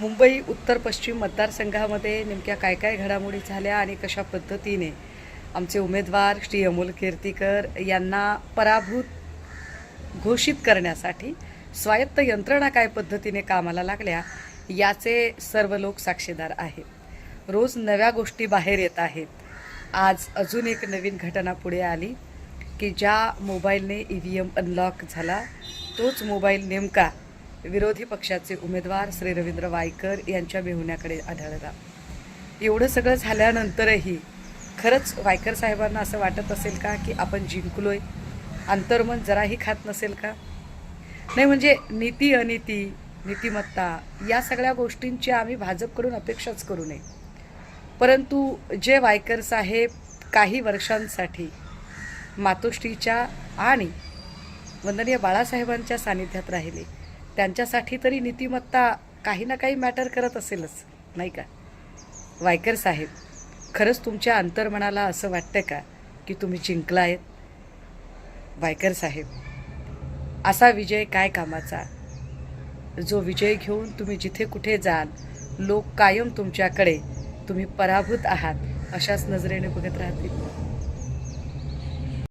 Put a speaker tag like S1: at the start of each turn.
S1: मुंबई उत्तर पश्चिम मतदारसंघामध्ये नेमक्या काय काय घडामोडी झाल्या आणि कशा पद्धतीने आमचे उमेदवार श्री अमोल कीर्तीकर यांना पराभूत घोषित करण्यासाठी स्वायत्त यंत्रणा काय पद्धतीने कामाला लागल्या याचे सर्व लोक साक्षीदार आहेत. रोज नव्या गोष्टी बाहेर येत आहेत. आज अजून एक नवीन घटना पुढे आली की ज्या मोबाईलने ई व्ही एम अनलॉक झाला तोच मोबाईल नेमका विरोधी पक्षाचे उमेदवार श्री रवींद्र वायकर यांच्या मेहुण्याकडे आढळला. एवढं सगळं झाल्यानंतरही खरंच वायकर साहेबांना असं वाटत असेल का की आपण जिंकलोय? अंतर्मन जराही खात नसेल का? नाही म्हणजे नीती अनिती नीतिमत्ता या सगळ्या गोष्टींची आम्ही भाजपकडून अपेक्षाच करू नये. परंतु जे वायकर साहेब काही वर्षांसाठी मातोश्रीच्या आणि वंदनीय बाळासाहेबांच्या सानिध्यात राहिले त्यांच्यासाठी तरी नीतिमत्ता काही ना काही मॅटर करत असेलच नाही का? वायकर साहेब खरंच तुमच्या अंतर्मनाला असं वाटतं का की तुम्ही जिंकला आहेत वायकर साहेब असा विजय काय कामाचा? जो विजय घेऊन तुम्ही जिथे कुठे जाल लोक कायम तुमच्याकडे तुम्ही पराभूत आहात अशाच नजरेने बघत राहतील.